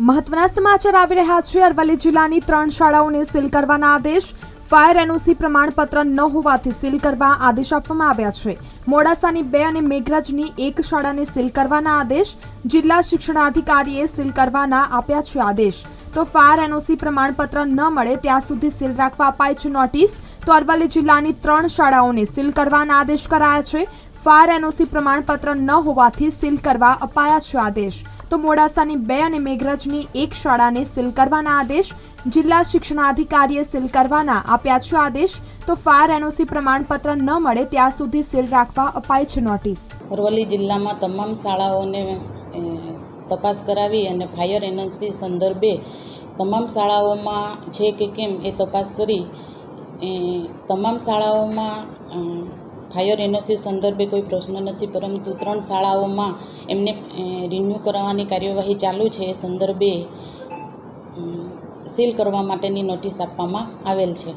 મહત્વના સમાચાર આવી રહ્યા છે. અરવલ્લી જિલ્લાની ત્રણ શાળાઓને સીલ કરવાના આદેશ. ફાયર એનઓસી પ્રમાણપત્ર ન હોવાથી સીલ કરવા આદેશ આપવામાં આવ્યા છે. મોડાસાની બે અને મેઘરાજની એક શાળાને સીલ કરવાના આદેશ. જિલ્લા શિક્ષણાધિકારીએ સીલ કરવાના આપ્યા છે આદેશ. તો ફાયર એનઓસી પ્રમાણપત્ર ન મળે ત્યાં સુધી સીલ રાખવા અપાય છે નોટિસ. તો અરવલ્લી જિલ્લાની ત્રણ શાળાઓને સીલ કરવાના આદેશ કરાયા છે. ફાયર એનઓસી પ્રમાણપત્ર ન હોવાથી સીલ કરવા અપાયા છે આદેશ. તો મોડાસાની બે અને મેઘરજની એક શાળાને સીલ કરવાના આદેશ, જિલ્લા શિક્ષણાધિકારીએ સીલ કરવાના આપ્યા છે આદેશ. તો ફાયર એનઓસી પ્રમાણપત્ર ન મળે ત્યાં સુધી સીલ રાખવા અપાય છે નોટિસ. અરવલ્લી જિલ્લામાં તમામ શાળાઓને તપાસ કરાવી અને ફાયર એનઓસી સંદર્ભે તમામ શાળાઓમાં છે કે કેમ એ તપાસ કરી તમામ શાળાઓમાં ફાયર એનઓસી સંદર્ભે કોઈ પ્રશ્ન નથી, પરંતુ ત્રણ શાળાઓમાં એમને રિન્યૂ કરાવવાની કાર્યવાહી ચાલુ છે એ સંદર્ભે સીલ કરવા માટેની નોટિસ આપવામાં આવેલ છે.